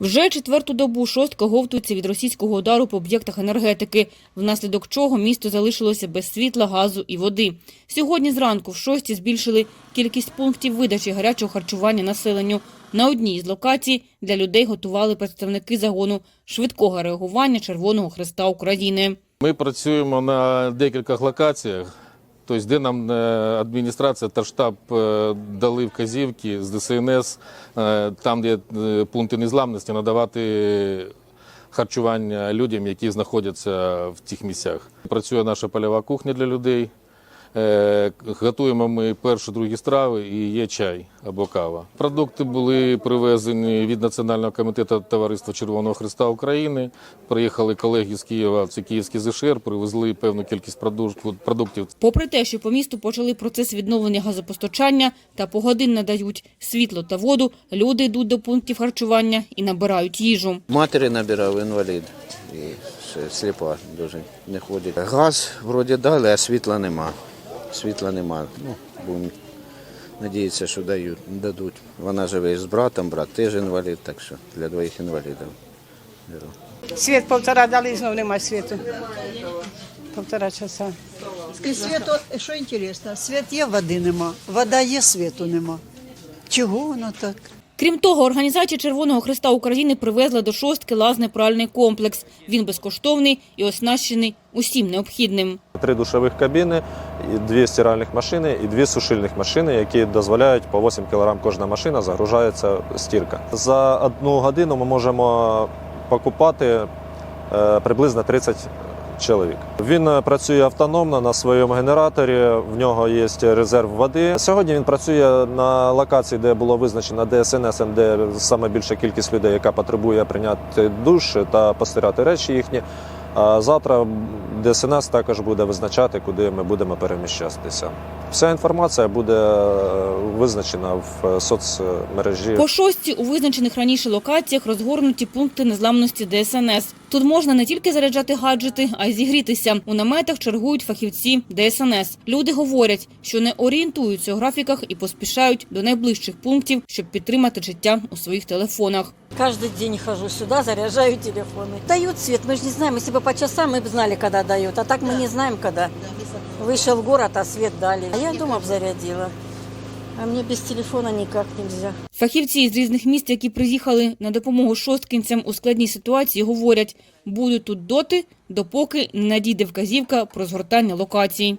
Вже четверту добу шостка говтується від російського удару по об'єктах енергетики, внаслідок чого місто залишилося без світла, газу і води. Сьогодні зранку в шості збільшили кількість пунктів видачі гарячого харчування населенню. На одній з локацій для людей готували представники загону швидкого реагування Червоного Хреста України. Ми працюємо на декількох локаціях, тобто, де нам е, адміністрація та штаб е, дали вказівки з ДСНС, е, там, де пункти незламності, надавати харчування людям, які знаходяться в цих місцях. Працює наша польова кухня для людей. Е, Готуємо ми перші, другі страви і є чай або кава. Продукти були привезені від Національного комітету Товариства Червоного Христа України. Приїхали колеги з Києва, це Київський ЗШР, привезли певну кількість продук- продуктів. Попри те, що по місту почали процес відновлення газопостачання та погодин надають світло та воду, люди йдуть до пунктів харчування і набирають їжу. Матері набирав інвалід і сліпа дуже не ходить. Газ вроді дали, а світла нема. Світла нема. Ну, будемо надіятися, що дають, дадуть. Вона живе з братом, брат теж інвалід, так що для двоїх інвалідів. Світ півтора дали, знов немає світу. Півтора часа. Світу, що інтересно, світ є, води нема, вода є, світу нема. Чого воно так? Крім того, організація Червоного Христа України привезла до шостки лазний пральний комплекс. Він безкоштовний і оснащений усім необхідним. Три душових кабіни, дві стиральних машини і дві сушильних машини, які дозволяють по 8 кг кожна машина, загружається стірка. За одну годину ми можемо покупати е, приблизно 30 чоловік. Він е, працює автономно на своєму генераторі, в нього є резерв води. Сьогодні він працює на локації, де було визначено ДСНС, де саме більша кількість людей, яка потребує прийняти душ та постирати речі їхні. А завтра ДСНС також буде визначати, куди ми будемо переміщатися. Вся інформація буде е, визначена в соцмережі. По шостці у визначених раніше локаціях розгорнуті пункти незламності ДСНС. Тут можна не тільки заряджати гаджети, а й зігрітися. У наметах чергують фахівці ДСНС. Люди говорять, що не орієнтуються у графіках і поспішають до найближчих пунктів, щоб підтримати життя у своїх телефонах. Каждый день хожу сюда, заряжаю телефоны. Дают свет, мы же не знаем, если бы по часам, мы бы знали, когда дают. А так мы не знаем, когда. Вышел в город, а свет дали. А я дома б зарядила. А мне без телефона никак нельзя. Фахівці з різних міст, які приїхали на допомогу шосткінцям у складній ситуації, говорять, будуть тут доти, допоки не надійде вказівка про згортання локацій.